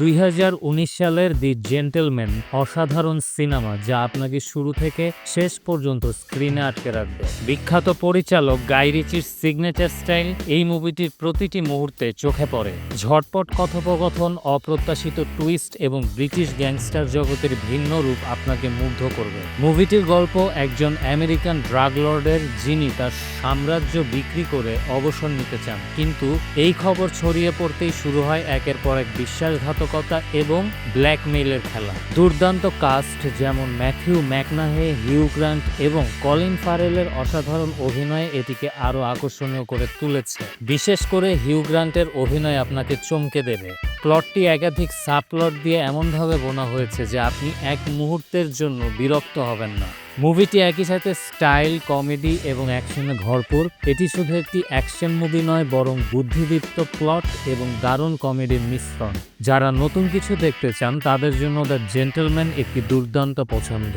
দুই হাজার উনিশ সালের দি জেন্টেলম্যান অসাধারণ সিনেমা যা আপনাকে শুরু থেকে শেষ পর্যন্ত স্ক্রিনে আটকে রাখবে। বিখ্যাত পরিচালক গাইরিচির সিগনেচার স্টাইল এই মুভিটির প্রতিটি মুহূর্তে চোখে পড়ে। ঝটপট কথোপকথন, অপ্রত্যাশিত টুইস্ট এবং ব্রিটিশ গ্যাংস্টার জগতের ভিন্ন রূপ আপনাকে মুগ্ধ করবে। মুভিটির গল্প একজন আমেরিকান ড্রাগ লর্ডের যিনি তার সাম্রাজ্য বিক্রি করে অবসর নিতে চান। কিন্তু এই খবর ছড়িয়ে পড়তেই শুরু হয় একের পর এক বিশ্বাসঘাতকতা এবং ব্ল্যাকমেইলের খেলা। দুর্দান্ত কাস্ট যেমন ম্যাথিউ ম্যাকনাহে, হিউ গ্রান্ট এবং কলিন ফারেলের অসাধারণ অভিনয়ে এটিকে আরও আকর্ষণীয় করে তুলেছে। বিশেষ করে হিউ গ্রান্টের অভিনয় আপনাকে চমকে দেবে। প্লটটি একাধিক সাবপ্লট দিয়ে এমনভাবে বোনা হয়েছে যে আপনি এক মুহূর্তের জন্য বিরক্ত হবেন না। মুভিটি একই সাথে স্টাইল, কমেডি এবং অ্যাকশনে ভরপুর। এটি শুধু একটি অ্যাকশন মুভি নয়, বরং বুদ্ধিদীপ্ত প্লট এবং দারুণ কমেডির মিশ্রণ। যারা নতুন কিছু দেখতে চান, তাদের জন্য দ্য জেন্টলম্যান একটি দুর্দান্ত পছন্দ।